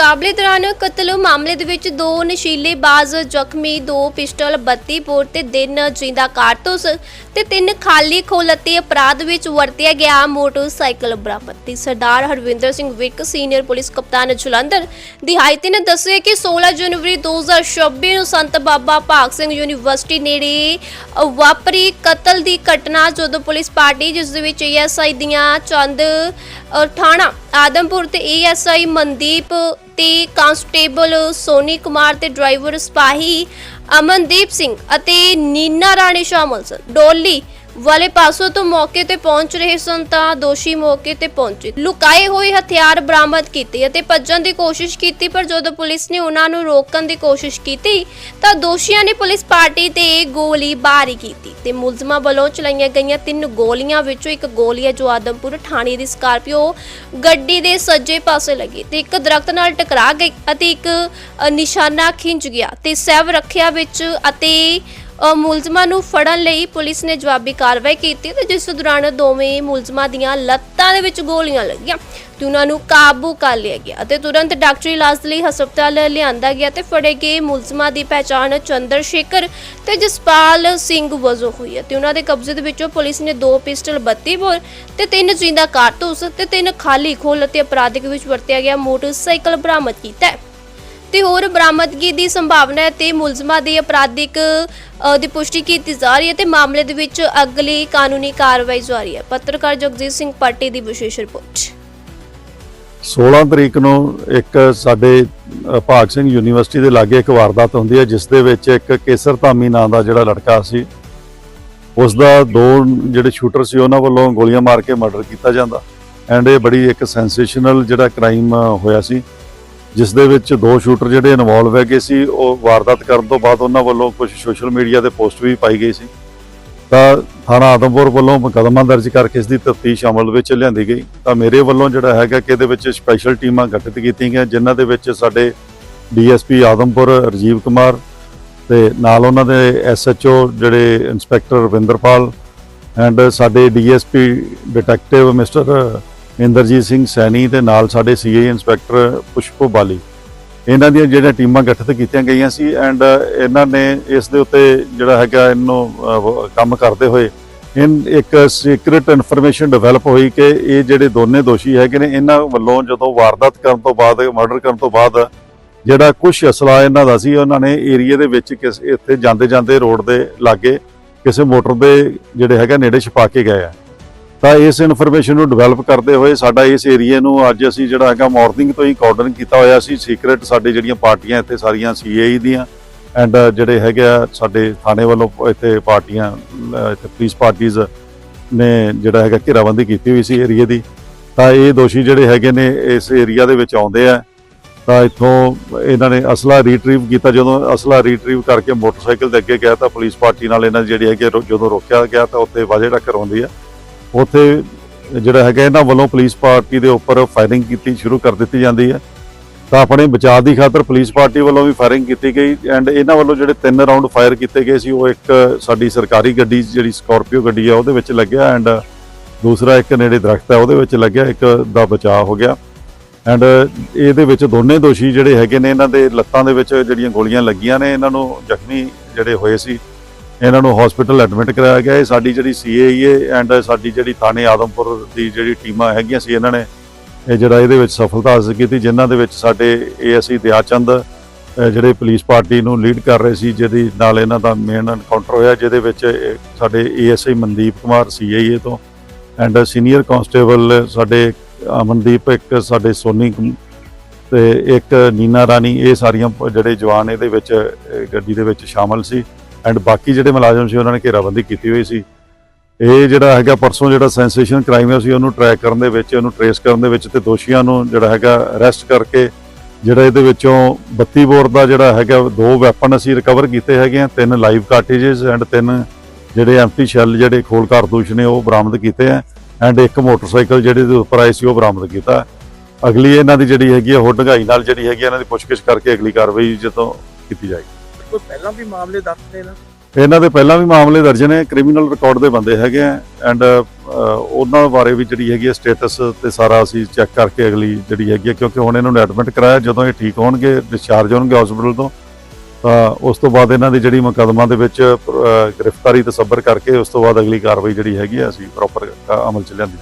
ਮੁਕਾਬਲੇ ਦੌਰਾਨ ਕਤਲ ਮਾਮਲੇ ਦੇ ਵਿੱਚ ਦੋ ਨਸ਼ੀਲੇ ਬਾਜ਼ ਜ਼ਖਮੀ ਦੋ ਪਿਸਟਲ 32 ਬੋਰ ਤੇ ਦਿਨ ਜਿੰਦਾ ਕਾਰਤੂਸ ਤੇ ਤਿੰਨ ਖਾਲੀ ਖੋਲ ਅਤੇ ਅਪਰਾਧ ਵਿੱਚ ਵਰਤਿਆ ਗਿਆ ਮੋਟਰਸਾਈਕਲ ਬਰਾਮਦ। ਤੇ ਸਰਦਾਰ ਹਰਵਿੰਦਰ ਸਿੰਘ ਵਿਰਕ ਸੀਨੀਅਰ ਪੁਲਿਸ ਕਪਤਾਨ ਜਲੰਧਰ ਦਿਹਾਇਤੀ ਨੇ ਦੱਸਿਆ ਕਿ 16 ਜਨਵਰੀ 2026 ਨੂੰ ਸੰਤ ਬਾਬਾ ਭਾਗ ਸਿੰਘ ਯੂਨੀਵਰਸਿਟੀ ਨੇੜੇ ਵਾਪਰੀ ਕਤਲ ਦੀ ਘਟਨਾ ਜਦੋਂ ਪੁਲਿਸ ਪਾਰਟੀ ਜਿਸ ਦੇ ਵਿੱਚ ਐਸਆਈ ਦੀਆਂ ਚੰਦ ਅ, ਥਾਣਾ ਆਦਮਪੁਰ ਤੇ ਏਐਸਆਈ ਮਨਦੀਪ ਤੇ ਕਾਂਸਟੇਬਲ ਸੋਨੀ ਕੁਮਾਰ ਤੇ ਡਰਾਈਵਰ ਸਿਪਾਹੀ ਅਮਨਦੀਪ ਸਿੰਘ ਅਤੇ ਨੀਨਾ ਰਾਣੀ ਸ਼ਾਮਲ ਸਨ। ਡੋਲੀ ਵਾਲੇ ਪਾਸੋਂ ਤੋਂ ਮੌਕੇ ਤੇ ਪਹੁੰਚ ਰਹੇ ਸਨ ਤਾਂ ਦੋਸ਼ੀ ਮੌਕੇ ਤੇ ਪਹੁੰਚੇ। ਲੁਕਾਏ ਹੋਏ ਹਥਿਆਰ ਬਰਾਮਦ ਕੀਤੇ ਅਤੇ ਭੱਜਣ ਦੀ ਕੋਸ਼ਿਸ਼ ਕੀਤੀ, ਪਰ ਜਦੋਂ ਪੁਲਿਸ ਨੇ ਉਹਨਾਂ ਨੂੰ ਰੋਕਣ ਦੀ ਕੋਸ਼ਿਸ਼ ਕੀਤੀ, ਤਾਂ ਦੋਸ਼ੀਆਂ ਨੇ ਪੁਲਿਸ ਪਾਰਟੀ ਤੇ ਗੋਲੀ ਬਾਰੀ ਕੀਤੀ ਤੇ ਮੁਲਜ਼ਮਾਂ ਵੱਲੋਂ ਚਲਾਈਆਂ ਗਈਆਂ ਤਿੰਨ ਗੋਲੀਆਂ ਵਿੱਚੋਂ ਇੱਕ ਗੋਲੀ ਹੈ ਜੋ ਆਦਮਪੁਰ ਥਾਣੇ ਦੀ ਸਕਾਰਪੀਓ ਗੱਡੀ ਦੇ ਸੱਜੇ ਪਾਸੇ ਲੱਗੀ ਤੇ ਇੱਕ ਦਰਖਤ ਨਾਲ ਟਕਰਾ ਗਈ ਅਤੇ ਇੱਕ ਨਿਸ਼ਾਨਾ ਖਿੰਚ ਗਿਆ ਤੇ ਸੈਵ ਰੱਖਿਆ ਵਿੱਚ ਅਤੇ ਅ, ਮੁਲਜ਼ਮਾਂ ਨੂੰ ਫੜਨ ਲਈ ਪੁਲਿਸ ਨੇ ਜਵਾਬੀ ਕਾਰਵਾਈ ਕੀਤੀ ਤੇ ਜਿਸ ਦੌਰਾਨ ਦੋਵੇਂ ਮੁਲਜ਼ਮਾਂ ਦੀਆਂ ਲੱਤਾਂ ਦੇ ਵਿੱਚ ਗੋਲੀਆਂ ਲੱਗੀਆਂ ਤੇ ਉਹਨਾਂ ਨੂੰ ਕਾਬੂ ਕਰ ਲਿਆ ਗਿਆ ਅਤੇ ਤੁਰੰਤ ਡਾਕਟਰੀ ਇਲਾਜ ਲਈ ਹਸਪਤਾਲ ਲਿਆਂਦਾ ਗਿਆ ਤੇ ਫੜੇ ਗਏ ਮੁਲਜ਼ਮਾਂ ਦੀ ਪਛਾਣ ਚੰਦਰ ਸ਼ੇਖਰ ਤੇ ਜਸਪਾਲ ਸਿੰਘ ਵਜੋਂ ਹੋਈ ਹੈ ਤੇ ਉਹਨਾਂ ਦੇ ਕਬਜ਼ੇ ਦੇ ਵਿੱਚੋਂ ਪੁਲਿਸ ਨੇ ਦੋ ਪਿਸਟਲ 32 ਬੋਰ ਤੇ ਤਿੰਨ ਜਿੰਦਾ ਕਾਰਤੂਸ ਤੇ ਤਿੰਨ ਖਾਲੀ ਖੋਲ ਅਤੇ ਅਪਰਾਧਿਕ ਵਿੱਚ ਵਰਤਿਆ ਗਿਆ ਮੋਟਰਸਾਈਕਲ ਬਰਾਮਦ ਕੀਤਾ ਹੈ। ਤੇ ਹੋਰ ਬਰਾਮਦਗੀ ਦੀ ਸੰਭਾਵਨਾ ਹੈ ਤੇ ਮੁਲਜ਼ਮਾਂ ਦੇ ਅਪਰਾਧਿਕ ਅ, ਦੀ ਪੁਸ਼ਟੀ ਕੀਤੀ ਜਾ ਰਹੀ ਹੈ ਤੇ ਮਾਮਲੇ ਦੇ ਵਿੱਚ ਅਗਲੀ ਕਾਨੂੰਨੀ ਕਾਰਵਾਈ ਜਾਰੀ ਹੈ। ਪੱਤਰਕਾਰ ਜਗਜੀਤ ਸਿੰਘ ਪਾਟੀ ਦੀ ਵਿਸ਼ੇਸ਼ ਰਿਪੋਰਟ। 16 ਤਰੀਕ ਨੂੰ ਇੱਕ ਸਾਡੇ ਅ, ਭਾਗ ਸਿੰਘ ਯੂਨੀਵਰਸਿਟੀ ਦੇ ਲਾਗੇ ਇੱਕ ਵਾਰਦਾਤ ਹੁੰਦੀ ਹੈ ਜਿਸ ਦੇ ਵਿੱਚ ਇੱਕ ਕੇਸਰ ਧਾਮੀ ਨਾਂ ਦਾ ਜਿਹੜਾ ਲੜਕਾ ਸੀ ਉਸ ਦਾ ਦੋ ਜਿਹੜੇ ਸ਼ੂਟਰ ਸੀ ਉਹਨਾਂ ਵੱਲੋਂ ਗੋਲੀਆਂ ਮਾਰ ਕੇ ਮਰਡਰ ਕੀਤਾ ਜਾਂਦਾ। ਐਂਡ ਇਹ ਬੜੀ ਇੱਕ ਸੈਂਸੇਸ਼ਨਲ ਜਿਹੜਾ ਕ੍ਰਾਈਮ ਹੋਇਆ ਸੀ। ਜਿਸ ਦੇ ਵਿੱਚ ਦੋ ਸ਼ੂਟਰ ਜਿਹੜੇ ਇਨਵੋਲਵ ਹੈਗੇ ਸੀ, ਉਹ ਵਾਰਦਾਤ ਕਰਨ ਤੋਂ ਬਾਅਦ ਉਹਨਾਂ ਵੱਲੋਂ ਕੁਝ ਸੋਸ਼ਲ ਮੀਡੀਆ ਤੇ ਪੋਸਟ ਵੀ ਪਾਈ ਗਈ ਸੀ। ਤਾਂ ਥਾਣਾ ਆਦਮਪੁਰ ਵੱਲੋਂ ਮੁਕੱਦਮਾ ਦਰਜ ਕਰਕੇ ਇਸ ਦੀ ਤਫਤੀਸ਼ ਅਮਲ ਵਿੱਚ ਲਿਆਂਦੀ ਗਈ। ਤਾਂ ਮੇਰੇ ਵੱਲੋਂ ਜਿਹੜਾ ਹੈਗਾ ਕਿ ਇਹਦੇ ਵਿੱਚ ਸਪੈਸ਼ਲ ਟੀਮਾਂ ਗਠਿਤ ਕੀਤੀਆਂ ਗਈਆਂ ਜਿਨ੍ਹਾਂ ਦੇ ਵਿੱਚ ਸਾਡੇ ਡੀਐਸਪੀ ਆਦਮਪੁਰ ਰਜੀਵ ਕੁਮਾਰ ਤੇ ਨਾਲ ਉਹਨਾਂ ਦੇ ਐਸਐਚਓ ਜਿਹੜੇ ਇੰਸਪੈਕਟਰ ਰਵਿੰਦਰਪਾਲ ਐਂਡ ਸਾਡੇ DSP detective mister Inderjit Singh Saini ਤੇ ਨਾਲ ਸਾਡੇ ਸੀਏ ਇੰਸਪੈਕਟਰ ਪੁਸ਼ਪੋ ਬਾਲੀ। ਇਹਨਾਂ ਦੀਆਂ ਜਿਹੜੀਆਂ ਟੀਮਾਂ ਗਠਿਤ ਕੀਤੀਆਂ ਗਈਆਂ ਸੀ ਐਂਡ ਇਹਨਾਂ ਨੇ ਇਸ ਦੇ ਉੱਤੇ ਜਿਹੜਾ ਹੈਗਾ ਇਹਨੂੰ ਕੰਮ ਕਰਦੇ ਹੋਏ ਇਨ ਇੱਕ ਸੀਕ੍ਰੀਟ ਇਨਫੋਰਮੇਸ਼ਨ ਡਿਵੈਲਪ ਹੋਈ ਕਿ ਇਹ ਜਿਹੜੇ ਦੋਨੇ ਦੋਸ਼ੀ ਹੈਗੇ ਨੇ, ਇਹਨਾਂ ਵੱਲੋਂ ਜਦੋਂ ਵਾਰਦਾਤ ਕਰਨ ਤੋਂ ਬਾਅਦ, ਮਰਡਰ ਕਰਨ ਤੋਂ ਬਾਅਦ ਜਿਹੜਾ ਕੁਝ ਅਸਲਾ ਇਹਨਾਂ ਦਾ ਸੀ, ਉਹਨਾਂ ਨੇ ਏਰੀਆ ਦੇ ਵਿੱਚ ਕਿਸ, ਇੱਥੇ ਜਾਂਦੇ ਜਾਂਦੇ ਰੋਡ ਦੇ ਲਾਗੇ ਕਿਸੇ ਮੋਟਰ ਦੇ ਜਿਹੜੇ ਹੈਗਾ ਨੇੜੇ ਛਪਾ ਕੇ ਗਏ ਆ। ਤਾਂ ਇਸ ਇਨਫੋਰਮੇਸ਼ਨ ਨੂੰ ਡਿਵੈਲਪ ਕਰਦੇ ਹੋਏ ਸਾਡਾ ਇਸ ਏਰੀਆ ਨੂੰ ਅੱਜ ਅਸੀਂ ਜਿਹੜਾ ਹੈਗਾ ਮਾਰਨਿੰਗ ਤੋਂ ਹੀ ਕਾਰਡਨ ਕੀਤਾ ਹੋਇਆ ਸੀ। ਸੀਕ੍ਰੀਟ ਸਾਡੇ ਜਿਹੜੀਆਂ ਪਾਰਟੀਆਂ ਇੱਥੇ ਸਾਰੀਆਂ ਸੀਏਈ ਦੀਆਂ ਐਂਡ ਜਿਹੜੇ ਹੈਗੇ ਆ ਸਾਡੇ ਥਾਣੇ ਵੱਲੋਂ ਇੱਥੇ ਪਾਰਟੀਆਂ ਇੱਥੇ ਪੁਲਿਸ ਪਾਰਟੀਆਂ ਨੇ ਜਿਹੜਾ ਹੈਗਾ ਘੇਰਾਬੰਦੀ ਕੀਤੀ ਹੋਈ ਸੀ ਏਰੀਆ ਦੀ। ਤਾਂ ਇਹ ਦੋਸ਼ੀ ਜਿਹੜੇ ਹੈਗੇ ਨੇ ਇਸ ਏਰੀਆ ਦੇ ਵਿੱਚ ਆਉਂਦੇ ਆ। ਤਾਂ ਇੱਥੋਂ ਇਹਨਾਂ ਨੇ ਅਸਲਾ ਰੀਟਰੀਵ ਕੀਤਾ। ਜਦੋਂ ਅਸਲਾ ਰੀਟਰੀਵ ਕਰਕੇ ਮੋਟਰਸਾਈਕਲ ਦੇ ਅੱਗੇ ਗਿਆ ਤਾਂ ਪੁਲਿਸ ਪਾਰਟੀ ਨਾਲ ਇਹਨਾਂ ਦੀ ਜਿਹੜੀ ਹੈਗੀ ਆ, ਰੋ- ਜਦੋਂ ਰੋਕਿਆ ਗਿਆ ਤਾਂ ਉੱਥੇ ਵਾਜੇ ਟੱਕਰ ਹੁੰਦੀ ਆ। ਉੱਥੇ ਜਿਹੜਾ ਹੈਗਾ ਇਹਨਾਂ ਵੱਲੋਂ ਪੁਲਿਸ ਪਾਰਟੀ ਦੇ ਉੱਪਰ ਫਾਇਰਿੰਗ ਕੀਤੀ ਸ਼ੁਰੂ ਕਰ ਦਿੱਤੀ ਜਾਂਦੀ ਹੈ। ਤਾਂ ਆਪਣੇ ਬਚਾਅ ਦੀ ਖਾਤਰ ਪੁਲਿਸ ਪਾਰਟੀ ਵੱਲੋਂ ਵੀ ਫਾਇਰਿੰਗ ਕੀਤੀ ਗਈ ਐਂਡ ਇਹਨਾਂ ਵੱਲੋਂ ਜਿਹੜੇ ਤਿੰਨ ਰਾਉਂਡ ਫਾਇਰ ਕੀਤੇ ਗਏ ਸੀ, ਉਹ ਇੱਕ ਸਾਡੀ ਸਰਕਾਰੀ ਗੱਡੀ ਜਿਹੜੀ ਸਕਾਰਪੀਓ ਗੱਡੀ ਆ, ਉਹਦੇ ਵਿੱਚ ਲੱਗਿਆ ਐਂਡ ਦੂਸਰਾ ਇੱਕ ਨੇੜੇ ਦਰਖਤ ਹੈ ਉਹਦੇ ਵਿੱਚ ਲੱਗਿਆ, ਇੱਕ ਦਾ ਬਚਾਅ ਹੋ ਗਿਆ। ਐਂਡ ਇਹਦੇ ਵਿੱਚ ਦੋਨੇ ਦੋਸ਼ੀ ਜਿਹੜੇ ਹੈਗੇ ਨੇ, ਇਹਨਾਂ ਦੇ ਲੱਤਾਂ ਦੇ ਵਿੱਚ ਜਿਹੜੀਆਂ ਗੋਲੀਆਂ ਲੱਗੀਆਂ ਨੇ, ਇਹਨਾਂ ਨੂੰ ਜ਼ਖਮੀ ਜਿਹੜੇ ਹੋਏ ਸੀ। ਇਹਨਾਂ ਨੂੰ ਹਸਪੀਟਲ ਐਡਮਿਟ ਕਰਾਇਆ ਗਿਆ। ਇਹ ਸਾਡੀ ਜਿਹੜੀ ਸੀਏਏ ਐਂਡ ਸਾਡੀ ਜਿਹੜੀ ਥਾਣੇ ਆਦਮਪੁਰ ਦੀ ਜਿਹੜੀ ਟੀਮਾਂ ਹੈਗੀਆਂ ਸੀ ਇਹਨਾਂ ਨੇ, ਇਹ ਜਿਹੜਾ ਇਹਦੇ ਵਿੱਚ ਸਫਲਤਾ ਹਾਸਲ ਕੀਤੀ, ਜਿਨ੍ਹਾਂ ਦੇ ਵਿੱਚ ਸਾਡੇ ਏਐਸਸੀ ਦਿਆਚੰਦ, ਅਹ ਜਿਹੜੇ ਪੁਲਿਸ ਪਾਰਟੀ ਨੂੰ ਲੀਡ ਕਰ ਰਹੇ ਸੀ, ਜਿਹਦੇ ਨਾਲ ਇਹਨਾਂ ਦਾ ਮੇਨ ਐਨਕਾਊਂਟਰ ਹੋਇਆ, ਜਿਹਦੇ ਵਿੱਚ ਇਹ ਸਾਡੇ ਏਐਸਆਈ ਮਨਦੀਪ ਕੁਮਾਰ ਸੀਆਈਏ ਤੋਂ ਐਂਡ ਸੀਨੀਅਰ ਕਾਂਸਟੇਬਲ ਸਾਡੇ ਅਮਨਦੀਪ ਇੱਕ, ਸਾਡੇ ਸੋਨੀ ਕੁਮ- ਤੇ ਇੱਕ ਨੀਨਾ ਰਾਣੀ, ਇਹ ਸਾਰੀਆਂ ਪ- ਜਿਹੜੇ ਜਵਾਨ ਇਹਦੇ ਵਿੱਚ ਗੱਡੀ ਦੇ ਵਿੱਚ ਸ਼ਾਮਲ ਸੀ। ਐਂਡ ਬਾਕੀ ਜਿਹੜੇ ਮੁਲਾਜ਼ਮ ਸੀ, ਉਹਨਾਂ ਨੇ ਘੇਰਾਬੰਦੀ ਕੀਤੀ ਹੋਈ ਸੀ। ਇਹ ਜਿਹੜਾ ਹੈਗਾ, ਪਰਸੋਂ ਜਿਹੜਾ ਸੈਂਸੇਸ਼ਨ ਕ੍ਰਾਈਮ ਸੀ, ਉਹਨੂੰ ਟਰੈਕ ਕਰਨ ਦੇ ਵਿੱਚ, ਉਹਨੂੰ ਟਰੇਸ ਕਰਨ ਦੇ ਵਿੱਚ ਤੇ ਦੋਸ਼ੀਆਂ ਨੂੰ ਜਿਹੜਾ ਹੈਗਾ ਅਰੈਸਟ ਕਰਕੇ ਜਿਹੜਾ ਇਹਦੇ ਵਿੱਚੋਂ 32 ਬੋਰ ਦਾ ਜਿਹੜਾ ਹੈਗਾ, ਦੋ ਵੈਪਨ ਅਸੀਂ ਰਿਕਵਰ ਕੀਤੇ ਹੈਗੇ ਆ, ਤਿੰਨ ਲਾਈਵ ਕਾਰਟ੍ਰਿਜਸ ਐਂਡ ਤਿੰਨ ਜਿਹੜੇ ਐਮਟੀ ਸ਼ੈਲ ਜਿਹੜੇ ਖੋਲ ਕਾਰਤੂਸ ਨੇ, ਉਹ ਬਰਾਮਦ ਕੀਤੇ ਆ। ਐਂਡ ਇੱਕ ਮੋਟਰਸਾਈਕਲ ਜਿਹੜੇ ਦੇ ਉੱਪਰ ਆਏ ਸੀ, ਉਹ ਬਰਾਮਦ ਕੀਤਾ। ਅਗਲੀ ਇਹਨਾਂ ਦੀ ਜਿਹੜੀ ਹੈਗੀ ਆ, ਉਹ ਢੰਗਾਈ ਨਾਲ ਜਿਹੜੀ ਹੈਗੀ ਆ, ਇਹਨਾਂ ਦੀ ਪੁੱਛਗਿੱਛ ਕਰਕੇ ਅਗਲੀ ਕਾਰਵਾਈ ਜਦੋਂ ਕੀਤੀ ਜਾਏਗੀ। ਕੋਈ ਪਹਿਲਾਂ ਵੀ ਮਾਮਲੇ ਦਰਜ ਨੇ ਨਾ? ਇਹਨਾਂ ਦੇ ਪਹਿਲਾਂ ਵੀ ਮਾਮਲੇ ਦਰਜ ਨੇ ਕ੍ਰਿਮੀਨਲ ਰਿਕਾਰਡ ਦੇ ਬੰਦੇ ਹੈਗੇ ਆ ਐਂਡ ਉਹਨਾਂ ਬਾਰੇ ਵੀ ਜਿਹੜੀ ਹੈਗੀ ਹੈ ਸਟੇਟਸ ਤੇ ਸਾਰਾ ਅਸੀਂ ਚੈੱਕ ਕਰਕੇ ਅਗਲੀ ਜਿਹੜੀ ਹੈਗੀ ਹੈ ਕਿਉਂਕਿ ਹੁਣ ਇਹਨਾਂ ਨੂੰ ਐਡਮਿਟ ਕਰਾਇਆ ਜਦੋਂ ਇਹ ਠੀਕ ਹੋਣਗੇ ਡਿਸਚਾਰਜ ਹੋਣਗੇ ਹਸਪੀਟਲ ਤੋਂ ਤਾਂ ਉਸ ਤੋਂ ਬਾਅਦ ਇਹਨਾਂ ਦੀ ਜਿਹੜੀ ਮੁਕੱਦਮਾ ਦੇ ਵਿੱਚ ਅਹ, ਗ੍ਰਿਫਤਾਰੀ ਤਸੱਬਰ ਕਰਕੇ ਉਸ ਤੋਂ ਬਾਅਦ ਅਗਲੀ ਕਾਰਵਾਈ ਜਿਹੜੀ ਹੈਗੀ ਹੈ ਅਸੀਂ ਪ੍ਰੋਪਰ ਅਮਲ ਚ ਲਿਆਂਦੀ